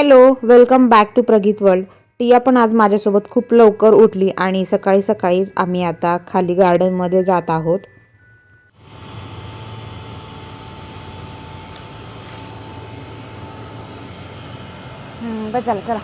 Hello welcome back to Prageet world. टिया पण आज माझ्यासोबत खूप लवकर उठली आणि सकाळी सकाळीच आम्ही आता खाली गार्डनमध्ये जात आहोत. बस चला. चला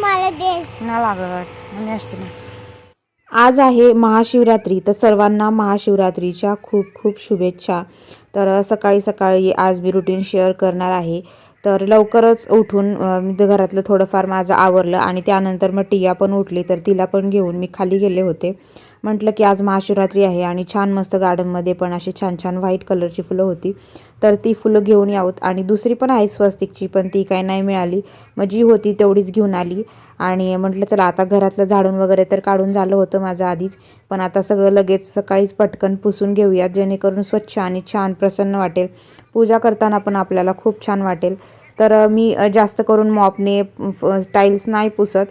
मला ना लागत मी असते ना. आज आहे महाशिवरात्री. तर सर्वांना महाशिवरात्रीच्या खूप खूप शुभेच्छा. तर सकाळी सकाळी आज मी रुटीन शेअर करणार आहे. तर लवकरच उठून म्हणजे घरातलं थोडंफार माझं आवरलं आणि त्यानंतर मग टिया पण उठली तर तिला पण घेऊन मी खाली गेले होते. म्हटलं की आज महाशिवरात्री आहे आणि छान मस्त गार्डनमध्ये पण अशी छान छान व्हाईट कलरची फुलं होती. तर ती फुलं घेऊन यावत आणि दुसरी पण आहेत स्वस्तिकची पण ती काही नाही मिळाली. मग जी होती तेवढीच घेऊन आली आणि म्हटलं चला आता घरातलं झाडून वगैरे तर काढून झालं होतं माझं आधीच पण आता सगळं लगेच सकाळीच पटकन पुसून घेऊयात जेणेकरून स्वच्छ आणि छान प्रसन्न वाटेल. पूजा करताना पण आपल्याला खूप छान वाटेल. तर मी जास्त करून मॉपने टाईल्स नाही पुसत.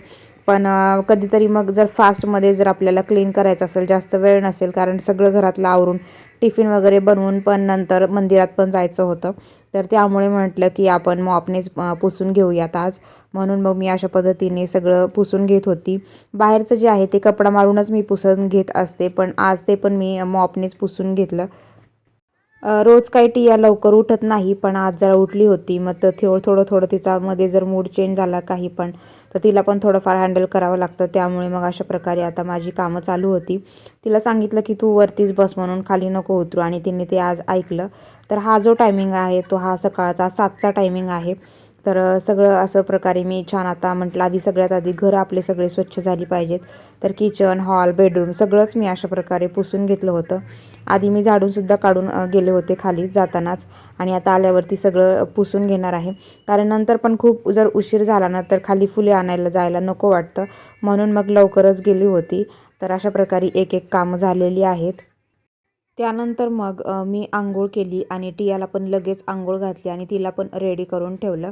पण कधीतरी मग जर फास्टमध्ये जर आपल्याला क्लीन करायचं असेल जास्त वेळ नसेल कारण सगळं घरातलं आवरून टिफिन वगैरे बनवून पण नंतर मंदिरात पण जायचं होतं. तर त्यामुळे म्हटलं की आपण मॉपनेच पुसून घेऊयात आज. म्हणून मग मी अशा पद्धतीने सगळं पुसून घेत होती. बाहेरचं जे आहे ते कपडा मारूनच मी पुसून घेत असते पण आज ते पण मी मॉपनेच पुसून घेतलं. रोज काही टिया लवकर उठत नाही पण आज जरा उठली होती. मग तर थोडं थोडं थोडं तिच्यामध्ये जर मूड चेंज झाला काही पण तर तिला पण थोडंफार हँडल करावं लागतं. त्यामुळे मग अशा प्रकारे आता माझी कामं चालू होती. तिला सांगितलं की तू वरतीच बस म्हणून खाली नको उतरू. आणि तिने ते आज ऐकलं. तर हा जो टायमिंग आहे तो हा सकाळचा सातचा टायमिंग आहे. तर सगळं असं प्रकारे मी छान आता म्हटलं आधी सगळ्यात आधी घर आपले सगळे स्वच्छ झाली पाहिजेत. तर किचन हॉल बेडरूम सगळंच मी अशा प्रकारे पुसून घेतलं होतं. आधी मी झाडूनसुद्धा काढून गेले होते खाली जातानाच आणि आता आल्यावरती सगळं पुसून घेणार आहे. कारण नंतर पण खूप जर उशीर झाला ना तर खाली फुले आणायला जायला नको वाटतं. म्हणून मग लवकरच गेली होती. तर अशा प्रकारे एक एक कामं झालेली आहेत. त्यानंतर मग मी आंघोळ केली आणि टियाला पण लगेच आंघोळ घातली आणि तिला पण रेडी करून ठेवलं.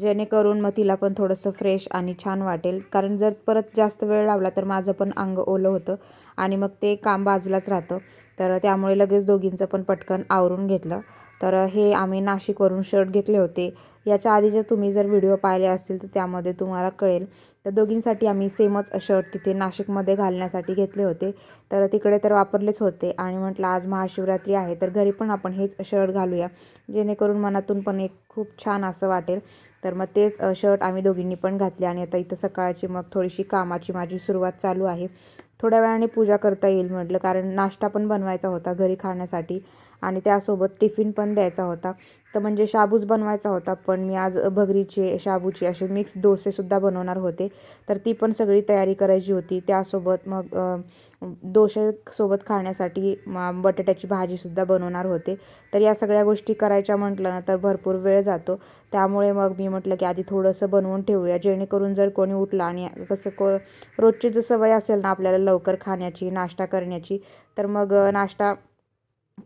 जेणेकरून मग तिला पण थोडंसं फ्रेश आणि छान वाटेल. कारण जर परत जास्त वेळ लावला तर माझं पण अंग ओलं होतं आणि मग ते काम बाजूलाच राहतं. तर त्यामुळे लगेच दोघींचं पण पटकन आवरून घेतलं. तर हे आम्ही नाशिकवरून शर्ट घेतले होते. याच्या आधी जर तुम्ही जर व्हिडिओ पाहिले असतील तर त्यामध्ये तुम्हाला कळेल. तर दोघींसाठी आम्ही सेमच शर्ट तिथे नाशिकमध्ये घालण्यासाठी घेतले होते. तर तिकडे तर वापरलेच होते. आणि म्हटलं आज महाशिवरात्री आहे तर घरी पण आपण हेच शर्ट घालूया. जेणेकरून मनातून पण एक खूप छान असं वाटेल. तर मग तेच शर्ट आम्ही दोघींनी पण घातले. आणि आता इथं सकाळची मग थोडीशी कामाची माझी सुरुवात चालू आहे. थोड्या वेळाने पूजा करता येईल म्हटलं कारण नाश्ता पण बनवायचा होता घरी खाण्यासाठी. आणि त्यासोबत टिफिन पण द्यायचा होता. तर म्हणजे शाबूच बनवायचा होता पण मी आज भगरीचे शाबूचे असे मिक्स डोसेसुद्धा बनवणार होते. तर ती पण सगळी तयारी करायची होती. त्यासोबत मग अ, डोसेसोबत खाण्यासाठी बटाट्याची भाजीसुद्धा बनवणार होते. तर या सगळ्या गोष्टी करायच्या म्हटलं ना तर भरपूर वेळ जातो. त्यामुळे मग मी म्हटलं की आधी थोडंसं बनवून ठेवूया. जेणेकरून जर कोणी उठलं आणि कसं को रोजची जर सवय असेल ना आपल्याला लवकर खाण्याची नाश्ता करण्याची तर मग नाश्ता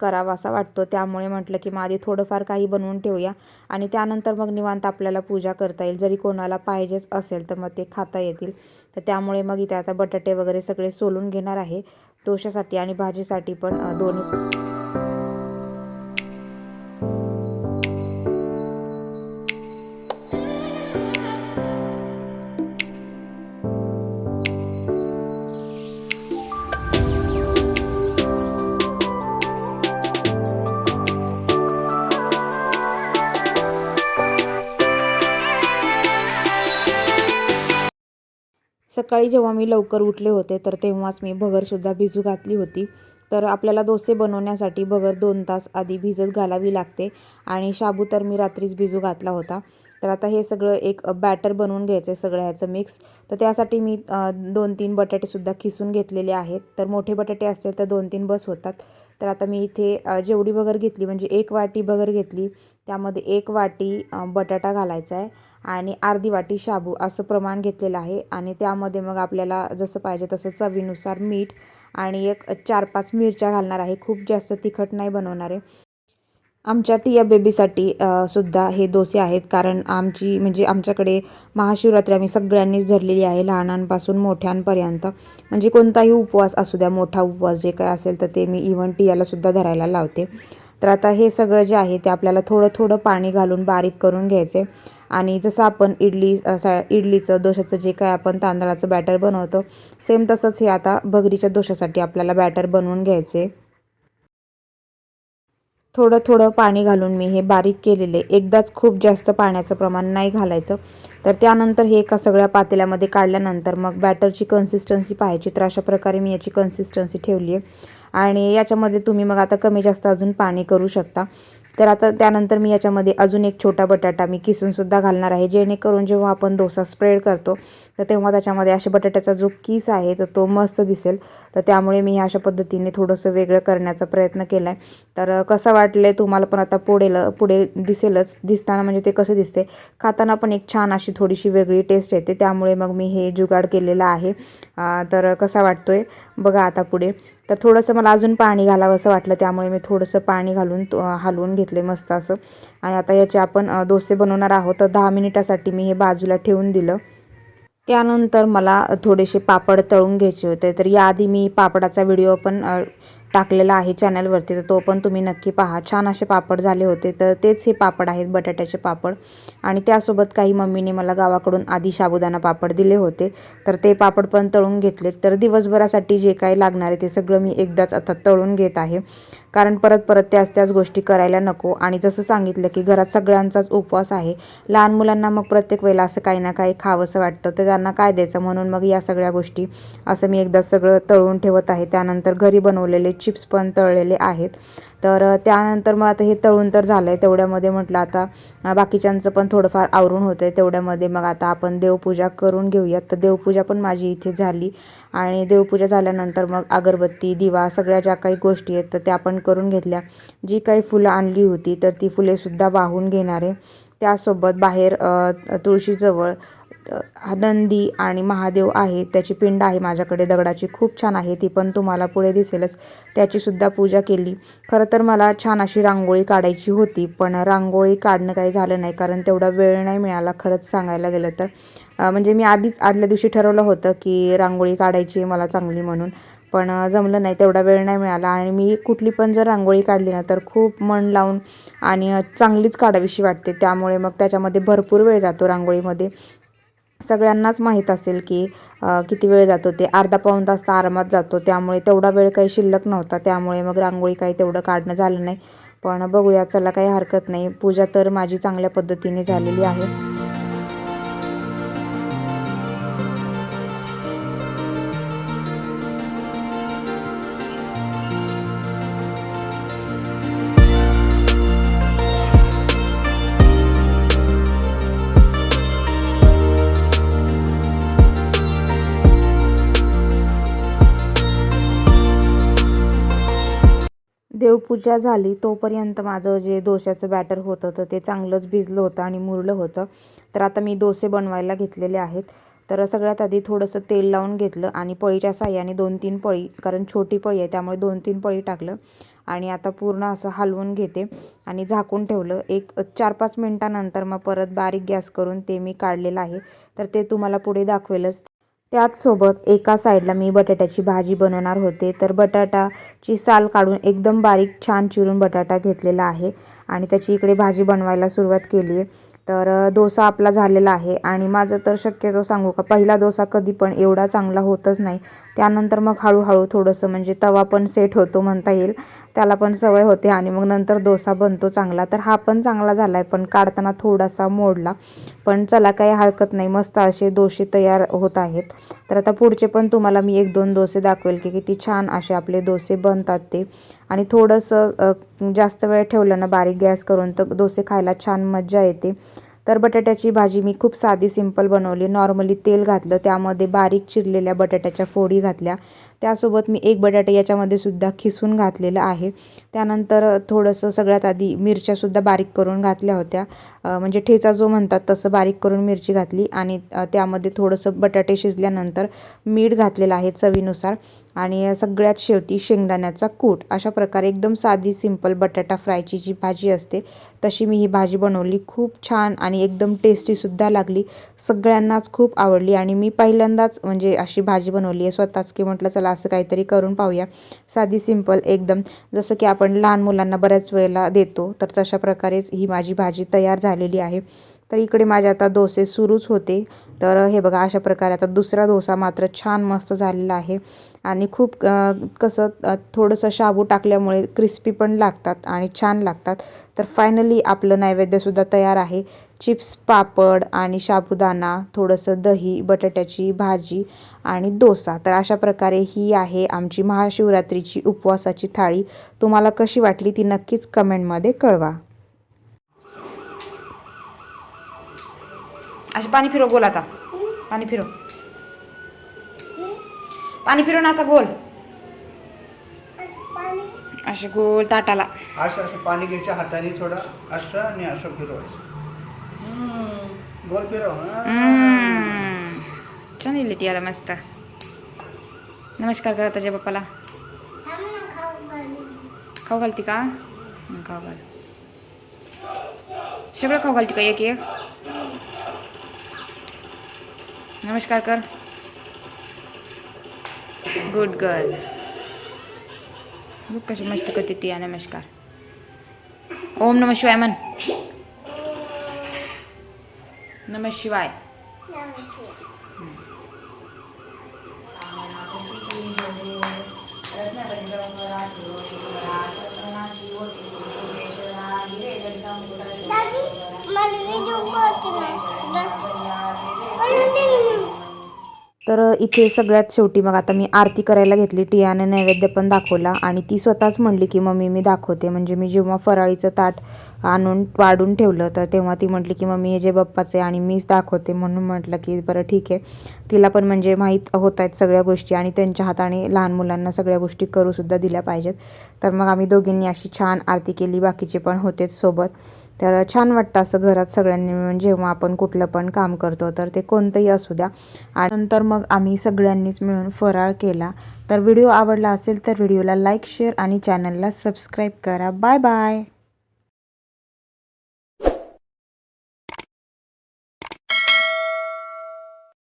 करावा असा वाटतो. त्यामुळे म्हटलं की मग आधी थोडंफार काही बनवून ठेवूया आणि त्यानंतर मग निवांत आपल्याला पूजा करता येईल. जरी कोणाला पाहिजेच असेल तर मग ते खाता येतील. तर त्यामुळे मग इथे आता बटाटे वगैरे सगळे सोलून घेणार आहे. दोशासाठी आणि भाजीसाठी पण दोन्ही सकाळी जेव्हा मी लवकर उठले होते तर तेव्हाच मी भगरसुद्धा भिजू घातली होती. तर आपल्याला डोसे बनवण्यासाठी भगर दोन तास आधी भिजत घालावी लागते आणि शाबू तर मी रात्रीच भिजू घातला होता. तर आता हे सगळं एक बॅटर बनवून घ्यायचं आहे सगळं ह्याचं मिक्स. तर त्यासाठी मी दोन तीन बटाटेसुद्धा खिसून घेतलेले आहेत. तर मोठे बटाटे असतील तर दोन तीन बस होतात. तर आता मी इथे जेवढी बगर घेतली म्हणजे एक वाटी बगर घेतली त्यामध्ये एक वाटी बटाटा घालायचा आहे. आणि अर्धी वाटी शाबू असं प्रमाण घेतलेलं आहे. आणि त्यामध्ये मग आपल्याला जसं पाहिजे तसं चवीनुसार मीठ आणि एक चार पाच मिरच्या घालणार आहे. खूप जास्त तिखट नाही बनवणार आहे. आमच्या टिया बेबीसाठी सुद्धा हे डोसे आहेत. कारण आमची म्हणजे आमच्याकडे महाशिवरात्री आम्ही सगळ्यांनीच धरलेली आहे लहानांपासून मोठ्यांपर्यंत. म्हणजे कोणताही उपवास असू द्या मोठा उपवास जे काय असेल तर ते मी इव्हन टियालासुद्धा धरायला लावते. तर आता हे सगळं जे आहे ते आपल्याला थोडं थोडं पाणी घालून बारीक करून घ्यायचे. आणि जसं आपण इडली सा इडलीचं डोशाचं जे काय आपण तांदळाचं बॅटर बनवतो सेम तसंच हे आता भगरीच्या दोशासाठी आपल्याला बॅटर बनवून घ्यायचे. थोडं थोडं पाणी घालून मी हे बारीक केलेले. एकदाच खूप जास्त पाण्याचं प्रमाण नाही घालायचं. तर त्यानंतर हे एका सगळ्या पातेल्यामध्ये काढल्यानंतर मग बॅटरची कन्सिस्टन्सी पाहायची. तर अशा प्रकारे मी याची कन्सिस्टन्सी ठेवली आहे आणि याच्यामध्ये तुम्ही मग आता कमी जास्त अजून पाणी करू शकता. तर आता त्यानंतर मी याच्यामध्ये अजून एक छोटा बटाटा मी किसूनसुद्धा घालणार आहे जेणेकरून जेव्हा आपण डोसा स्प्रेड करतो तर तेव्हा त्याच्यामध्ये अशा बटाट्याचा जो कीस आहे तर तो मस्त दिसेल. तर त्यामुळे मी अशा पद्धतीने थोडंसं वेगळं करण्याचा प्रयत्न केला आहे तर कसं वाटलं तुम्हाला पण आता पुढेल पुढे दिसेलच. दिसताना म्हणजे ते कसं दिसते खाताना पण एक छान अशी थोडीशी वेगळी टेस्ट येते. त्यामुळे मग मी हे जुगाड केलेलं आहे. तर कसा वाटतो आहे बघा आता पुढे. तर थोडंसं मला अजून पाणी घालावं असं वाटलं. त्यामुळे मी थोडंसं पाणी घालून तो हलवून घेतले मस्त असं. आणि आता याचे आपण डोसे बनवणार आहोत. तर दहा मिनिटासाठी मी हे बाजूला ठेवून दिलं. त्यानंतर मला थोडेसे पापड तळून घ्यायचे होते. तर याआधी मी पापडाचा व्हिडिओ पण टाकलेला आहे चॅनलवरती. तर तो पण तुम्ही नक्की पहा. छान असे पापड झाले होते. तर तेच हे पापड आहेत बटाट्याचे पापड. आणि त्यासोबत काही मम्मीने मला गावाकडून आधी साबुदाणा पापड दिले होते. तर ते पापड पण तळून घेतले तर दिवसभरासाठी जे काही लागणार आहे ते सगळं मी एकदाच आता तळून घेत आहे. कारण परत परत त्याच त्याच गोष्टी करायला नको. आणि जसं सांगितलं की घरात सगळ्यांचाच उपवास आहे. लहान मुलांना मग प्रत्येक वेळेला असं काही ना काही खावंसं वाटतं. तर त्यांना काय द्यायचं? म्हणून मग या सगळ्या गोष्टी असं मी एकदा सगळं तळून ठेवत आहे. त्यानंतर घरी बनवलेले चिप्स पण तळलेले आहेत. तर त्यानंतर मग आता हे तळून तर झालं आहे तेवढ्यामध्ये म्हटलं आता बाकीच्यांचं पण थोडंफार आवरून होतं आहे तेवढ्यामध्ये मग आता आपण देवपूजा करून घेऊयात. तर देवपूजा पण माझी इथे झाली. आणि देवपूजा झाल्यानंतर मग अगरबत्ती दिवा सगळ्या ज्या काही गोष्टी आहेत तर त्या आपण करून घेतल्या. जी काही फुलं आणली होती तर ती फुलेसुद्धा वाहून घेणारे त्यासोबत बाहेर तुळशीजवळ नंदी आणि महादेव आहे त्याची पिंड आहे माझ्याकडे दगडाची खूप छान आहे ती पण तुम्हाला पुढे दिसेलच. त्याचीसुद्धा पूजा केली. खरं तर मला छान अशी रांगोळी काढायची होती पण रांगोळी काढणं काही झालं नाही कारण तेवढा वेळ नाही मिळाला खरंच सांगायला गेलं तर. म्हणजे मी आधीच आदल्या दिवशी ठरवलं होतं की रांगोळी काढायची आहे मला चांगली म्हणून. पण जमलं नाही तेवढा वेळ नाही मिळाला. आणि मी कुठली पण जर रांगोळी काढली ना तर खूप मन लावून आणि चांगलीच काढावीशी वाटते. त्यामुळे मग त्याच्यामध्ये भरपूर वेळ जातो रांगोळीमध्ये. सगळ्यांनाच माहीत असेल की किती वेळ जातो ते. अर्धा पाऊण तास तर आरामात जातो. त्यामुळे तेवढा वेळ काही शिल्लक नव्हता. त्यामुळे मग रांगोळी काही तेवढं काढणं झालं नाही. पण बघूया चला काही हरकत नाही. पूजा तर माझी चांगल्या पद्धतीने झालेली आहे. देवपूजा झाली तोपर्यंत माझं जे डोश्याचं बॅटर होतं तर ते चांगलंच भिजलं होतं आणि मुरलं होतं. तर आता मी डोसे बनवायला घेतलेले आहेत. तर सगळ्यात आधी थोडंसं तेल लावून घेतलं आणि पळीच्या साह्याने दोन तीन पळी कारण छोटी पळी आहे त्यामुळे दोन तीन पळी टाकलं. आणि आता पूर्ण असं हलवून घेते आणि झाकून ठेवलं. एक चार पाच मिनटानंतर मग परत बारीक गॅस करून ते मी काढलेलं आहे. तर ते तुम्हाला पुढे दाखवेलच. त्याचसोबत एका साईडला मी बटाट्याची भाजी बनवणार होते. तर बटाटाची साल काढून एकदम बारीक छान चिरून बटाटा घेतलेला आहे आणि त्याची इकडे भाजी बनवायला सुरुवात केली आहे तर डोसा आपला झालेला आहे आणि माझं तर शक्यतो सांगू का पहिला डोसा कधी पण एवढा चांगला होतच नाही. त्यानंतर मग हळूहळू थोडंसं म्हणजे तवा पण सेट होतो म्हणता येईल. त्याला पण सवय होते आणि मग नंतर डोसा बनतो चांगला. तर हा पण चांगला झाला आहे पण काढताना थोडासा मोडला. पण चला काही हरकत नाही. मस्त असे डोसे तयार होत आहेत. तर आता पुढचे पण तुम्हाला मी एक दोन डोसे दाखवेल की किती छान असे आपले डोसे बनतात ते. आणि थोडंसं जास्त वेळ ठेवलं ना बारीक गॅस करून तर डोसे खायला छान मज्जा येते. तर बटाट्याची भाजी मी खूप साधी सिंपल बनवली. नॉर्मली तेल घातलं त्यामध्ये बारीक चिरलेल्या बटाट्याच्या फोडी घातल्या. त्यासोबत मी एक बटाटे याच्यामध्ये सुद्धा खिसून घातलेलं आहे. त्यानंतर थोडंसं सगळ्यात आधी मिरच्यासुद्धा बारीक करून घातल्या होत्या. म्हणजे ठेचा जो म्हणतात तसं बारीक करून मिरची घातली आणि त्यामध्ये थोडंसं बटाटे शिजल्यानंतर मीठ घातलेलं आहे चवीनुसार. आणि सगळ्यात शेवटी शेंगदाण्याचा कूट. अशा प्रकारे एकदम साधी सिंपल बटाटा फ्रायची जी भाजी असते तशी मी ही भाजी बनवली. खूप छान आणि एकदम टेस्टीसुद्धा लागली. सगळ्यांनाच खूप आवडली आणि मी पहिल्यांदाच म्हणजे अशी भाजी बनवली आहे. स्वतःच की म्हटलं चला असं काहीतरी करून पाहूया. साधी सिंपल एकदम. जसं की आपण लहान मुलांना बऱ्याच वेळेला देतो तर तशा प्रकारेच ही माझी भाजी तयार झालेली आहे. तर इकडे माझे आता डोसे सुरूच होते. तर हे बघा अशा प्रकारे आता दुसरा डोसा मात्र छान मस्त झालेला आहे. आणि खूप कसं थोडंसं शाबू टाकल्यामुळे क्रिस्पी पण लागतात आणि छान लागतात. तर फायनली आपलं नैवेद्यसुद्धा तयार आहे. चिप्स पापड आणि साबुदाणा थोडंसं दही बटाट्याची भाजी आणि डोसा. तर अशा प्रकारे ही आहे आमची महाशिवरात्रीची उपवासाची थाळी. तुम्हाला कशी वाटली ती नक्कीच कमेंटमध्ये कळवा. असे पाणी फिरव गोल आता. पाणी फिरव. पाणी फिरव ना असं गोल. असं गोल ताटाला. असं असं पाणी घ्यायचं हाताने थोडं असं आणि असं फिरवायचं. गोल फिरव. हं. छान येईल ती याला मस्त. नमस्कार करा त्याच्या बाप्पाला. खाऊ घाली खाऊ घालती का? खाऊ घाल. सगळं खाऊ घालती का एक एक नमस्कार कर। गुड गर्ल बघ कशी मस्त करते या नमस्कार. ओम नम शिवाय म्हण. नम शिवाय. तर इथे सगळ्यात शेवटी मग आता मी आरती करायला घेतली. टियाने नैवेद्य पण दाखवला आणि ती स्वतःच म्हणली की मम्मी मी दाखवते. म्हणजे मी जेव्हा फराळीचं ताट आणून वाढून ठेवलं तर तेव्हा ती म्हटली की मम्मी हे जे बाप्पाचे आणि मीच दाखवते म्हणून म्हटलं की बरं ठीक आहे. तिला पण म्हणजे माहीत होत आहेत सगळ्या गोष्टी आणि त्यांच्या हाताने लहान मुलांना सगळ्या गोष्टी करूसुद्धा दिल्या पाहिजेत. तर मग आम्ही दोघींनी अशी छान आरती केली. बाकीचे पण होतेच सोबत. तर छान वाटतं असं घरात सगळ्यांनी मिळून जेव्हा आपण कुठलं पण काम करतो तर ते कोणतंही असू द्या. आणि नंतर मग आम्ही सगळ्यांनीच मिळून फराळ केला. तर व्हिडिओ आवडला असेल तर व्हिडिओला लाईक शेअर आणि चॅनलला सबस्क्राईब करा. Bye bye.